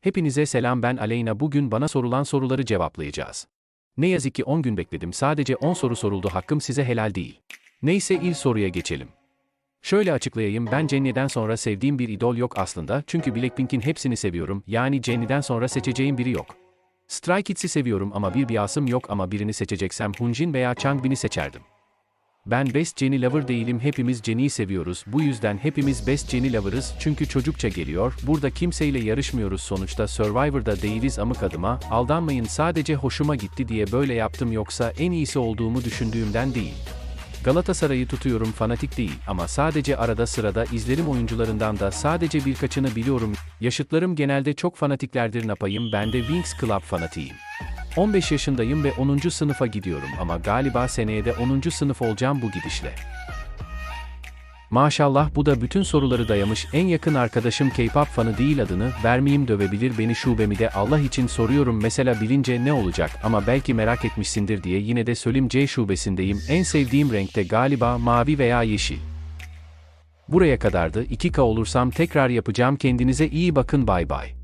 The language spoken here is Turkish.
Hepinize selam ben Aleyna bugün bana sorulan soruları cevaplayacağız. Ne yazık ki 10 gün bekledim sadece 10 soru soruldu hakkım size helal değil. Neyse ilk soruya geçelim. Şöyle açıklayayım ben Jennie'den sonra sevdiğim bir idol yok aslında çünkü Blackpink'in hepsini seviyorum yani Jennie'den sonra seçeceğim biri yok. Stray Kids'i seviyorum ama bir biasım yok ama birini seçeceksem Hunjin veya Changbin'i seçerdim. Ben Best Jennie Lover değilim hepimiz Jennie'yi seviyoruz. Bu yüzden hepimiz Best Jennie Lover'ız. Çünkü çocukça geliyor, burada kimseyle yarışmıyoruz sonuçta. Survivor'da değiliz amık adıma, aldanmayın sadece hoşuma gitti diye böyle yaptım yoksa en iyisi olduğumu düşündüğümden değil. Galatasaray'ı tutuyorum fanatik değil. Ama sadece arada sırada izlerim oyuncularından da sadece birkaçını biliyorum. Yaşıtlarım genelde çok fanatiklerdir ne yapayım ben de Wings Club fanatiyim. 15 yaşındayım ve 10. sınıfa gidiyorum ama galiba seneye de 10. sınıf olacağım bu gidişle. Maşallah bu da bütün soruları dayamış en yakın arkadaşım K-pop fanı değil adını vermeyeyim dövebilir beni şubemi de Allah için soruyorum mesela bilince ne olacak ama belki merak etmişsindir diye yine de söyleyeyim C şubesindeyim en sevdiğim renkte galiba mavi veya yeşil. Buraya kadardı 2K olursam tekrar yapacağım kendinize iyi bakın bay bay.